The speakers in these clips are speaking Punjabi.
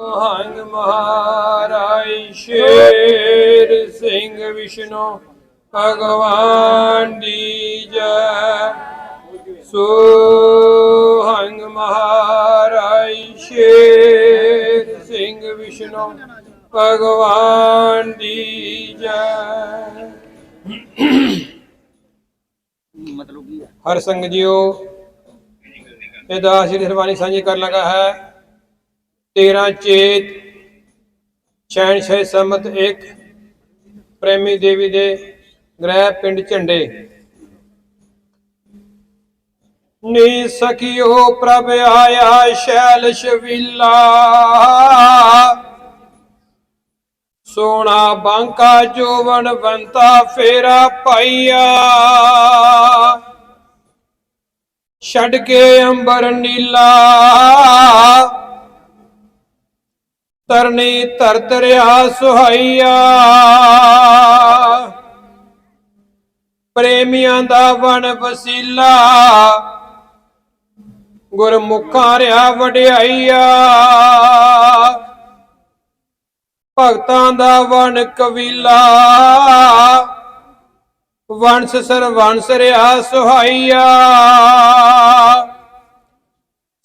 ਹੰਗ ਮਹਾਰਾਜ ਸ਼ੇਰ ਸਿੰਘ ਵਿਸ਼ਨੂੰ ਭਗਵਾਨ ਦੀ ਜੈ। ਸੋ ਹੰਗ ਮਹਾਰਾਜ ਸ਼ੇਰ ਸਿੰਘ ਵਿਸ਼ਨੂੰ ਭਗਵਾਨ ਦੀ ਜੈ। ਮਤਲਬ ਕੀ ਹੈ ਹਰ ਸੰਗ ਜੀਓ ਇਹ ਦਾ ਸ਼੍ਰੀ ਸਰਵਾਨੀ ਸਾਂਝੀ ਕਰਨ ਲਗਾ ਹੈ। 13 ਚੇਤ ਛੈਣ ਛੇ ਸਮਤ ਇੱਕ ਪ੍ਰੇਮੀ ਦੇਵੀ ਦੇ ਗ੍ਰਹਿ ਪਿੰਡ ਝੰਡੇ। ਨੀ ਸਖਿਓ ਪ੍ਰਭ ਆਇਆ ਸ਼ੈਲ ਸ਼ਵੀਲਾ ਸੋਨਾ ਬਾਂਕਾ ਜੋਵਨ ਬੰਤਾ ਫੇਰਾ ਪਾਈਆ। ਛੱਡ ਕੇ ਅੰਬਰ ਨੀਲਾ। ਤਰਨੀ ਧਰਤ ਦਰਿਆ ਸੁਹਾਈਆ। ਪ੍ਰੇਮੀਆਂ ਦਾ ਵਣ ਵਸੀਲਾ। ਗੁਰਮੁਖਾਂ ਰਿਆ ਵਡਿਆਈਆ। ਭਗਤਾਂ ਦਾ ਵਣ ਕਵੀਲਾ ਵੰਸ ਸਰਵੰਸ ਰਿਆ ਸੁਹਾਈਆ।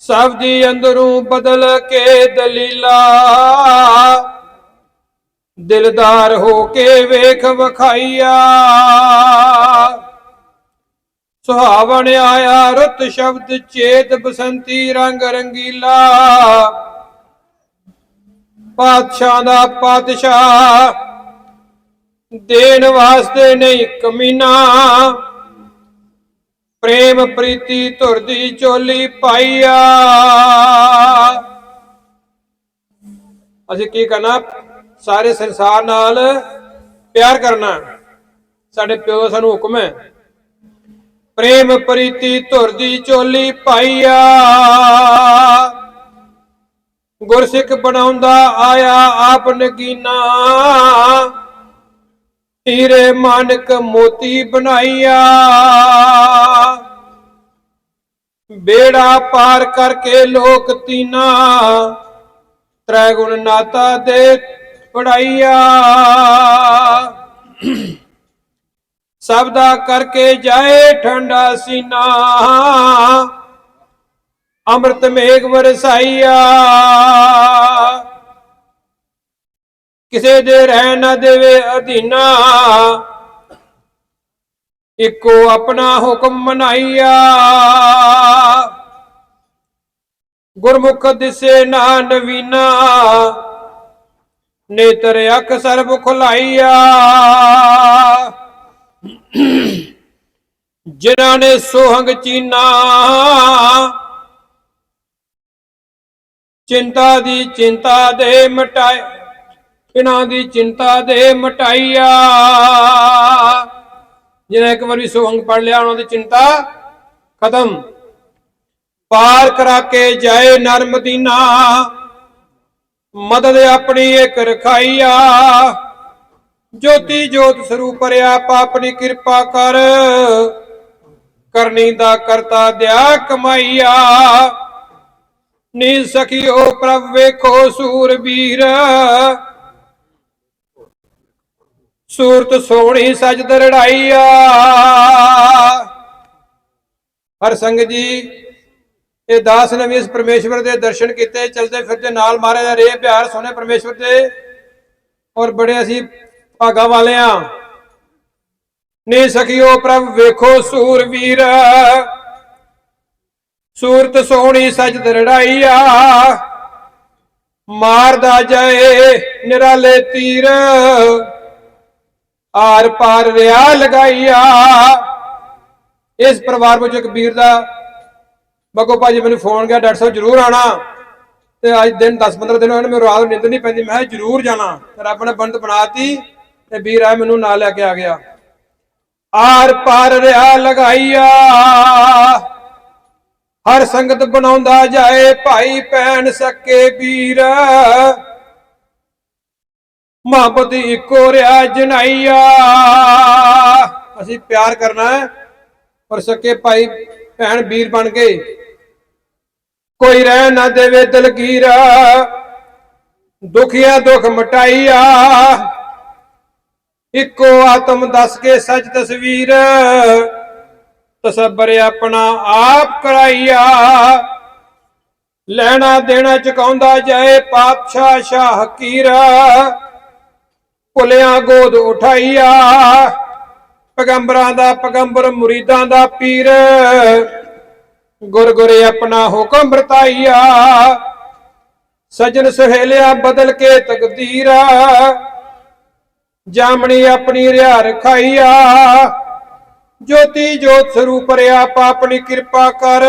ਸਭ ਦੀ ਅੰਦਰੋਂ ਬਦਲ ਕੇ ਦਲੀਲਾ। ਦਿਲਦਾਰ ਹੋ ਕੇ ਵੇਖ ਵਖਾਈਆ। ਸੁਹਾਵਣ ਆਇਆ ਰੁੱਤ ਸ਼ਬਦ ਚੇਤ ਬਸੰਤੀ ਰੰਗ ਰੰਗੀਲਾ। ਪਾਤਸ਼ਾਹ ਦਾ ਪਾਤਸ਼ਾਹ ਦੇਣ ਵਾਸਤੇ ਨਹੀਂ ਕਮੀਨਾ। ਪ੍ਰੇਮ ਪ੍ਰੀਤੀ ਧੁਰ ਦੀ ਚੋਲੀ ਪਾਈਆ। ਅਸੀਂ ਕੀ ਕਰਨਾ? ਸਾਰੇ ਸੰਸਾਰ ਨਾਲ ਪਿਆਰ ਕਰਨਾ। ਸਾਡੇ ਪਿਓ ਦਾ ਸਾਨੂੰ ਹੁਕਮ ਹੈ। ਪ੍ਰੇਮ ਪ੍ਰੀਤੀ ਧੁਰ ਦੀ ਚੋਲੀ ਪਾਈਆ। ਗੁਰਸਿੱਖ ਬਣਾਉਂਦਾ ਆਇਆ ਆਪ ਨਗੀਨਾ। ਹੀਰੇ ਮਾਨਕ ਮੋਤੀ ਬਣਾਈਆ। ਬੇੜਾ ਪਾਰ ਕਰਕੇ ਲੋਕ ਤੀਨਾ ਤ੍ਰੈ ਗੁਣ ਨਾਤਾ ਦੇ ਪੜਾਈਆ। ਸਭ ਦਾ ਕਰਕੇ ਜਾਏ ਠੰਡਾ ਸੀਨਾ, ਅੰਮ੍ਰਿਤ ਮੇਘ ਵਰਸਾਈਆ। ਕਿਸੇ ਦੇ ਰਹਿ ਨਾ ਦੇਵੇ ਅਧੀਨਾ। ਇੱਕੋ ਆਪਣਾ ਹੁਕਮ ਮਨਾਈਆ। ਗੁਰਮੁਖ ਦਿਸੇ ਨਾ ਨਵੀਨਾ, ਨੇਤਰ ਅੱਖ ਸਰਬ ਖੁਲਾਈਆ। ਜਿਨ੍ਹਾਂ ਨੇ ਸੋਹੰਗ ਚੀਨਾ, ਚਿੰਤਾ ਦੀ ਚਿੰਤਾ ਦੇ ਮਟਾਏ ਇਹਨਾਂ ਦੀ ਚਿੰਤਾ ਦੇ ਮਟਾਈਆ। ਜਿਹਨੇ ਇੱਕ ਵਾਰੀ ਸੋਹੰਗ ਪੜ ਲਿਆ, ਉਹਨਾਂ ਦੀ ਚਿੰਤਾ ਖਤਮ। ਪਾਰ ਕਰਾ ਕੇ ਜਾਏ ਨਰ ਮਦੀਨਾ ਮਦਦ ਆਪਣੀ ਇੱਕ ਰਖਾਈਆ। ਜੋਤੀ ਜੋਤ ਸਰੂਪ ਰਿਆ ਆਪਣੀ ਕਿਰਪਾ ਕਰ। ਕਰਨੀ ਦਾ ਕਰਤਾ ਦਿਆ ਕਮਾਈਆ। ਨੀ ਸਖੀ ਸਖਿਓ ਪ੍ਰਭ ਵੇਖੋ ਸੂਰਬੀਰ। ਸੂਰਤ ਸੋਹਣੀ ਸਜਦ ਦਰੜਾਈਆ ਹਰ ਸੰਗ ਜੀ, ਇਹ ਦਾਸ ਨੇ ਵੀ ਇਸ ਪਰਮੇਸ਼ਵਰ ਦੇ ਦਰਸ਼ਨ ਕੀਤੇ, ਚਲਦੇ ਫਿਰਦੇ ਨਾਲ ਮਹਾਰਾਜ ਦਾ ਰੇ ਪਿਆਰ ਸੋਹਣੇ ਪਰਮੇਸ਼ਵਰ ਦੇ। ਔਰ ਬੜੇ ਅਸੀਂ ਭਾਗਾ ਵਾਲੇ ਆ। ਨੀ ਸਖਿਓ ਪ੍ਰਭ, ਵੇਖੋ ਸੂਰਵੀਰ ਸੂਰਤ ਸੋਹਣੀ ਸਜ ਦਰੜਾਈਆ ਮਾਰਦਾ ਜਾਏ ਨਿਰਾਲੇ ਤੀਰ। ਆਰ ਪਾਰ ਰਿਆ ਲਗਾਈਆ। ਇਸ ਪਰਿਵਾਰ ਵਿੱਚ ਇੱਕ ਵੀਰ ਦਾ ਬੱਗੋ ਭਾਜੀ ਮੈਨੂੰ ਫੋਨ ਗਿਆ, ਡਾਕਟਰ ਸਾਹਿਬ ਜਰੂਰ ਆਣਾ ਤੇ ਅੱਜ ਦਿਨ 10 15 ਦਿਨ ਹੋਏ ਨੇ, ਮੈਨੂੰ ਰਾਤ ਨੂੰ ਨਹੀਂ ਪੈਂਦੀ। ਮੈਂ ਕਿਹਾ ਜਰੂਰ ਜਾਣਾ। ਰੱਬ ਨੇ ਬੰਦ ਬਣਾਤੀ ਤੇ ਵੀਰ ਆ ਮੈਨੂੰ ਨਾਲ ਲੈ ਕੇ ਆ ਗਿਆ। ਆਰ ਪਾਰ ਰਿਆ ਲਗਾਈਆ। ਹਰ ਸੰਗਤ ਬਣਾਉਂਦਾ ਜਾਏ, ਭਾਈ ਭੈਣ ਸਕੇ ਵੀਰ। ਮੁਹੱਬਤ ਇੱਕੋ ਰਿਆ ਜਨਾਈਆ ਅਸੀਂ ਪਿਆਰ ਕਰਨਾ ਹੈ ਔਰ ਸਕੇ ਭਾਈ, ਭੈਣ, ਵੀਰ ਬਣ ਕੇ ਕੋਈ ਰਹਿ ਨਾ ਦੇਵੇ ਦਲਗੀਰਾ, ਦੁਖੀਆਂ ਦੁਖ ਮਟਾਈਆ। ਇੱਕੋ ਆਤਮ ਦੱਸ ਕੇ ਸੱਚ ਤਸਵੀਰ, ਤਸੱਬਰ ਆਪਣਾ ਆਪ ਕਰਾਈਆ। ਲੈਣਾ ਦੇਣਾ ਚੁਕਾਉਂਦਾ ਜਾਏ ਪਾਤਸ਼ਾਹ ਸ਼ਾਹ ਹਕੀਰਾ ਭੁਲਿਆਂ ਗੋਦ ਉਠਾਈਆ। ਪੈਗੰਬਰਾਂ ਦਾ ਪੈਗੰਬਰ, ਮੁਰੀਦਾਂ ਦਾ ਪੀਰ। ਗੁਰ ਗੁਰੇ ਆਪਣਾ ਹੁਕਮ ਵਰਤਾਈਆ। ਸਜਣ ਸਹੇਲਿਆ ਬਦਲ ਕੇ ਤਕਦੀਰਾ। ਜਾਮਣੀ ਆਪਣੀ ਰਿਆ ਰਖਾਈਆ। ਜੋਤੀ ਜੋਤ ਸਰੂਪ ਰਿਆ ਆਪਣੀ ਕਿਰਪਾ ਕਰ।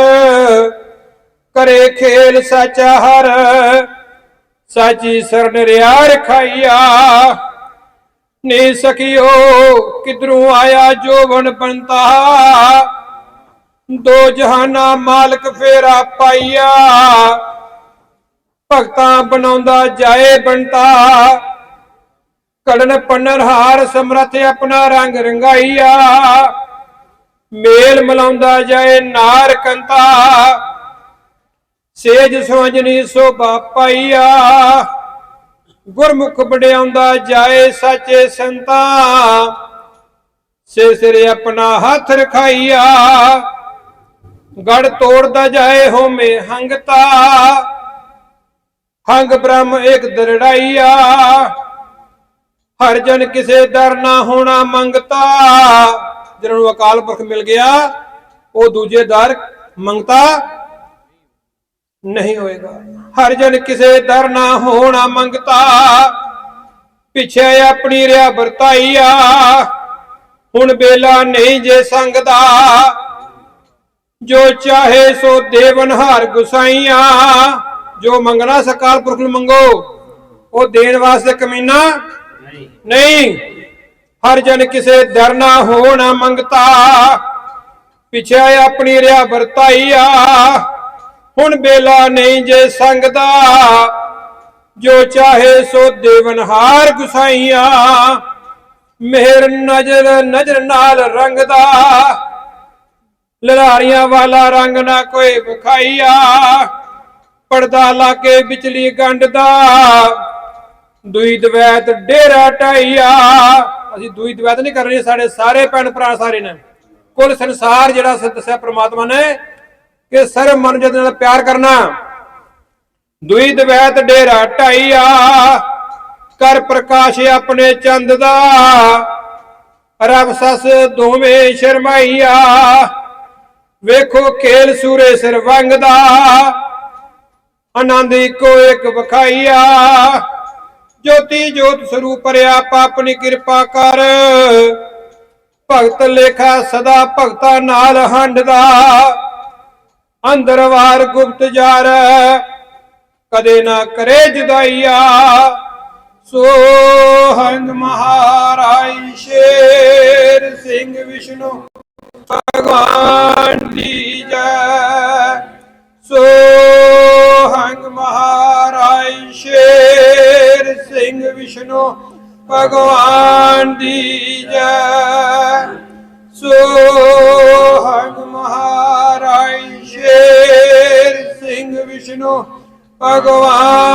ਕਰੇ ਖੇਲ ਸਚ ਹਰ। ਸਾਚੀ ਸਰਨ ਰਿਆ ਰਖਾਈਆ। ਨੀ ਸਕਿਓ, ਕਿਧਰੋਂ ਆਇਆ ਜੋਵਨ ਬੰਤਾ ਦੋ ਜਹਾਨਾ ਮਾਲਕ ਫੇਰਾ ਪਾਈਆ। ਭਗਤਾਂ ਬਣਾਉਂਦਾ ਜਾਏ ਬੰਤਾ ਕੜਨ ਪੰਨਰ ਹਾਰ ਸਮਰਥ ਆਪਣਾ ਰੰਗ ਰੰਗਾਈਆ। ਮੇਲ ਮਲਾਉਂਦਾ ਜਾਏ ਨਾਰ ਕੰਤਾ। ਸੇਜ ਸੋਜਣੀ ਸੋਭਾ ਪਾਈਆ। ਗੁਰਮੁਖ ਵਡਿਆਉਂਦਾ ਜਾਏ ਸੱਚੇ ਸੰਤਾ। ਸਿਰ ਸਿਰ ਆਪਣਾ ਹੱਥ ਰਖਾਈਆ। ਗੜ ਤੋੜਦਾ ਜਾਏ ਹੋਮੇ ਹੰਗਤਾ। ਹੰਗ ਬ੍ਰਹਮ ਇੱਕ ਦਰੜਾਈਆ। ਹਰ ਜਨ ਕਿਸੇ ਦਰ ਨਾ ਹੋਣਾ ਮੰਗਤਾ। ਜਿਹਨਾਂ ਨੂੰ ਅਕਾਲ ਪੁਰਖ ਮਿਲ ਗਿਆ, ਉਹ ਦੂਜੇ ਦਰ ਮੰਗਤਾ ਨਹੀਂ ਹੋਏਗਾ। ਹਰ ਜਨ ਕਿਸੇ ਦਰ ਨਾ ਹੋਣਾ ਮੰਗਤਾ। ਪਿੱਛੇ ਆਪਣੀ ਰਿਆ ਵਰਤਾਈਆ, ਹੁਣ ਬੇਲਾ ਨਹੀਂ ਜੇ ਸੰਗ ਦਾ ਜੋ ਚਾਹੇ ਸੋ ਦੇਵਨ ਹਾਰ ਗੁਸਾਈਆਂ, ਜੋ ਮੰਗਣਾ ਸਕਾਲ ਪੁਰਖ ਨੂੰ ਮੰਗੋ, ਉਹ ਦੇਣ ਵਾਸਤੇ ਕਮੀਨਾ ਨਹੀਂ। ਹਰ ਜਨ ਕਿਸੇ ਦਰ ਨਾ ਹੋਣਾ ਮੰਗਤਾ। ਪਿਛੇ ਆਪਣੀ ਰਿਆ ਵਰਤਾਈਆ ਹੁਣ ਬੇਲਾ ਨਹੀਂ ਜੇ ਸੰਗਦਾ, ਜੋ ਚਾਹੇ ਸੋ ਦੇਵਨਹਾਰ ਗੁਸਾਈਆ। ਮਿਹਰ ਨਜ਼ਰ ਨਜ਼ਰ ਨਾਲ ਰੰਗਦਾ, ਲਲਾਰੀਆਂ ਵਾਲਾ ਰੰਗ ਨਾ ਕੋਈ ਵਿਖਾਈਆ। ਪਰਦਾ ਲਾ ਕੇ ਵਿਚਲੀ ਗੰਢ ਦਾ, ਦੁਈ ਦਵੈਤ ਡੇਰਾ ਟਾਈਆ ਅਸੀਂ ਦੁਈ ਦਵੈਤ ਨਹੀਂ ਕਰਨੀ, ਸਾਡੇ ਸਾਰੇ ਭੈਣ ਭਰਾ ਸਾਰੇ ਨੇ। ਕੁੱਲ ਸੰਸਾਰ ਜਿਹੜਾ ਸ- ਦੱਸਿਆ ਪ੍ਰਮਾਤਮਾ ਨੇ ਕਿ ਸਰਬ ਮਨ ਜਦ ਨਾਲ ਪਿਆਰ ਕਰਨਾ। ਦੁਈ ਦਵੈਤ ਡੇਰਾ ਟਾਈਆ ਕਰ ਪ੍ਰਕਾਸ਼ ਆਪਣੇ ਚੰਦ ਦਾ। ਰਬ ਸਸ ਦੋਵੇਂ ਸ਼ਰਮਾਈਆ, ਵੇਖੋ ਖੇਲ ਸੂਰੇ ਸਿਰ ਵੰਗਦਾ। ਆਨੰਦ ਇੱਕੋ ਇੱਕ ਵਖਾਈਆ। ਜੋਤੀ ਜੋਤ ਸਰੂਪ ਰਿਆ ਆਪਣੀ ਕਿਰਪਾ ਕਰ। ਭਗਤ ਲੇਖਾ ਸਦਾ ਭਗਤਾ ਨਾਲ ਹੰਡਦਾ। ਅੰਦਰ ਵਾਰ ਗੁਪਤ ਜਾਰ, ਕਦੇ ਨਾ ਕਰੇ ਜੁਦਾਈਆ। ਸੋ ਹੰਗ ਮਹਾਰਾਜ ਸ਼ੇਰ ਸਿੰਘ ਵਿਸ਼ਨੂੰ, ਭਗਵਾਨ ਦੀ ਜੈ। ਸੋ ਹੰਗ ਮਹਾਰਾਜ ਸ਼ੇਰ ਸਿੰਘ ਵਿਸ਼ਨੂੰ, ਭਗਵਾਨ ਦੀ ਜੈ। ਸੋ ਹੰਗ ਮਹਾਰਾਜ